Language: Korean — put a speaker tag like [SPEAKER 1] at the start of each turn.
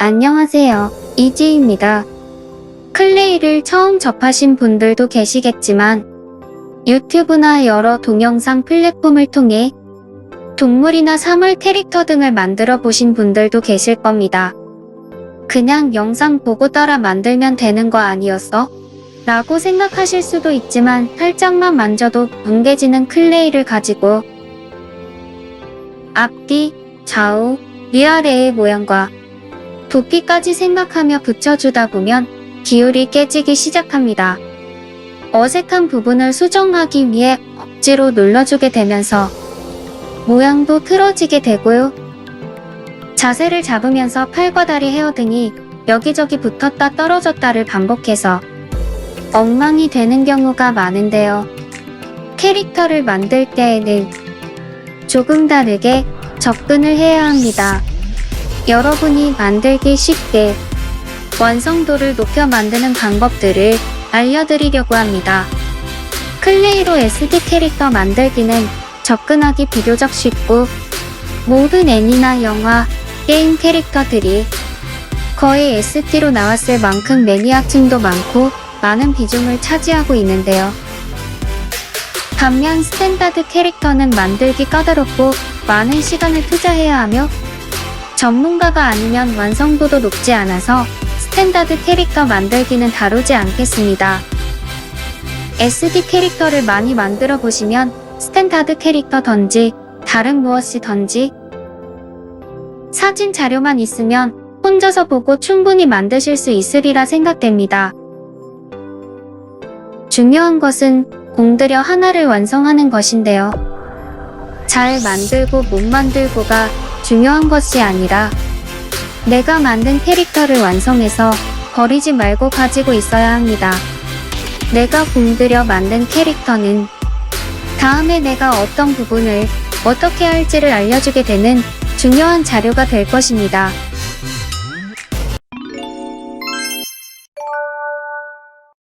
[SPEAKER 1] 안녕하세요. 이지입니다. 클레이를 처음 접하신 분들도 계시겠지만 유튜브나 여러 동영상 플랫폼을 통해 동물이나 사물 캐릭터 등을 만들어 보신 분들도 계실 겁니다. 그냥 영상 보고 따라 만들면 되는 거 아니었어? 라고 생각하실 수도 있지만 살짝만 만져도 뭉개지는 클레이를 가지고 앞뒤, 좌우, 위아래의 모양과 부피까지 생각하며 붙여주다 보면 기울이 깨지기 시작합니다. 어색한 부분을 수정하기 위해 억지로 눌러주게 되면서 모양도 틀어지게 되고요. 자세를 잡으면서 팔과 다리 헤어 등이 여기저기 붙었다 떨어졌다를 반복해서 엉망이 되는 경우가 많은데요. 캐릭터를 만들 때에는 조금 다르게 접근을 해야 합니다. 여러분이 만들기 쉽게 완성도를 높여 만드는 방법들을 알려드리려고 합니다. 클레이로 SD 캐릭터 만들기는 접근하기 비교적 쉽고 모든 애니나 영화, 게임 캐릭터들이 거의 SD로 나왔을 만큼 매니아층도 많고 많은 비중을 차지하고 있는데요. 반면 스탠다드 캐릭터는 만들기 까다롭고 많은 시간을 투자해야 하며 전문가가 아니면 완성도도 높지 않아서 스탠다드 캐릭터 만들기는 다루지 않겠습니다. SD 캐릭터를 많이 만들어 보시면 스탠다드 캐릭터던지 다른 무엇이던지 사진 자료만 있으면 혼자서 보고 충분히 만드실 수 있으리라 생각됩니다. 중요한 것은 공들여 하나를 완성하는 것인데요. 잘 만들고 못 만들고가 중요한 것이 아니라 내가 만든 캐릭터를 완성해서 버리지 말고 가지고 있어야 합니다. 내가 공들여 만든 캐릭터는 다음에 내가 어떤 부분을 어떻게 할지를 알려주게 되는 중요한 자료가 될 것입니다.